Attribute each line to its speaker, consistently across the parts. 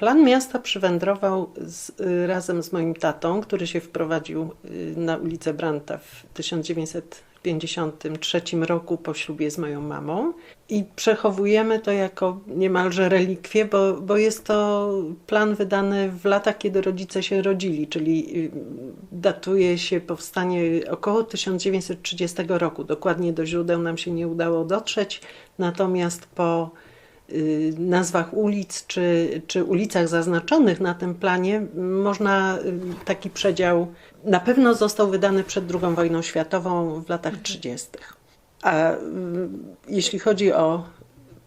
Speaker 1: Plan miasta przywędrował z, y, razem z moim tatą, który się wprowadził y, na ulicę Branta w 1953 roku po ślubie z moją mamą. I przechowujemy to jako niemalże relikwie, bo, bo jest to plan wydany w latach, kiedy rodzice się rodzili, czyli y, datuje się powstanie około 1930 roku. Dokładnie do źródeł nam się nie udało dotrzeć, natomiast po nazwach ulic czy, czy ulicach zaznaczonych na tym planie można y, taki przedział na pewno został wydany przed II wojną światową w latach 30. A y, jeśli chodzi o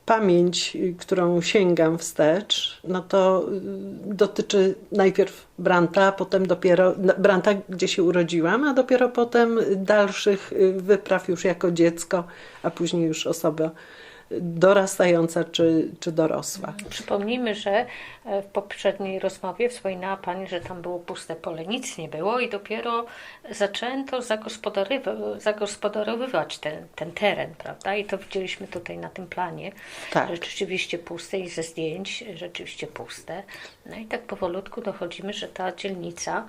Speaker 1: pamięć, y, którą sięgam wstecz, no to y, dotyczy najpierw Branta, potem dopiero Branta, gdzie się urodziłam, a dopiero potem dalszych y, wypraw już jako dziecko, a później już osoba dorastająca czy, czy dorosła.
Speaker 2: Przypomnijmy, że e, w poprzedniej rozmowie wspominała Pani, że tam było puste pole, nic nie było i dopiero zaczęto zagospodarowywać, ten, ten teren, prawda? I to widzieliśmy tutaj na tym planie.
Speaker 1: Tak.
Speaker 2: Rzeczywiście puste i ze zdjęć rzeczywiście puste. No i tak powolutku dochodzimy, że ta dzielnica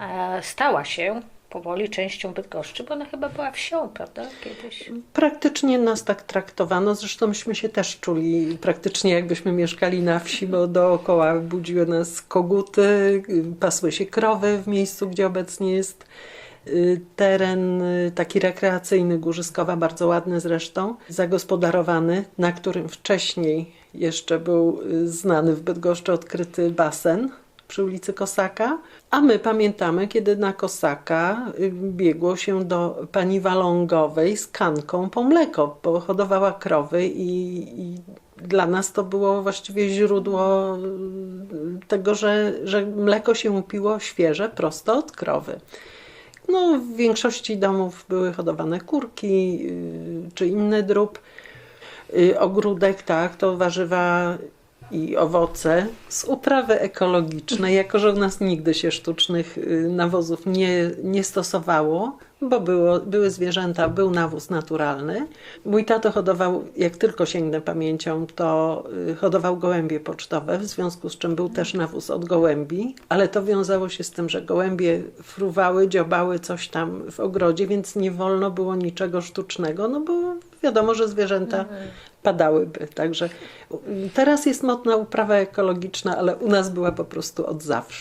Speaker 2: e, stała się powoli częścią Bydgoszczy, bo ona chyba była wsią, prawda? Kiedyś.
Speaker 1: Praktycznie nas tak traktowano, zresztą myśmy się też czuli praktycznie jakbyśmy mieszkali na wsi, bo dookoła budziły nas koguty, pasły się krowy w miejscu, gdzie obecnie jest y, teren y, taki rekreacyjny Górzyskowa, bardzo ładny zresztą, zagospodarowany, na którym wcześniej jeszcze był y, znany w Bydgoszczy odkryty basen przy ulicy Kosaka. A my pamiętamy, kiedy na Kosaka y, biegło się do pani Walągowej z kanką po mleko, bo hodowała krowy i, i dla nas to było właściwie źródło y, tego, że, że mleko się piło świeże, prosto od krowy. No, w większości domów były hodowane kurki y, czy inny drób. Ogródek, tak, to warzywa i owoce z uprawy ekologicznej, jako że u nas nigdy się sztucznych y, nawozów nie, nie stosowało, bo było, były zwierzęta, był nawóz naturalny. Mój tato hodował, jak tylko sięgnę pamięcią, to y, hodował gołębie pocztowe, w związku z czym był też nawóz od gołębi, ale to wiązało się z tym, że gołębie fruwały, dziobały coś tam w ogrodzie, więc nie wolno było niczego sztucznego, no bo wiadomo, że zwierzęta padałyby. Także teraz jest modna uprawa ekologiczna, ale u nas była po prostu od zawsze.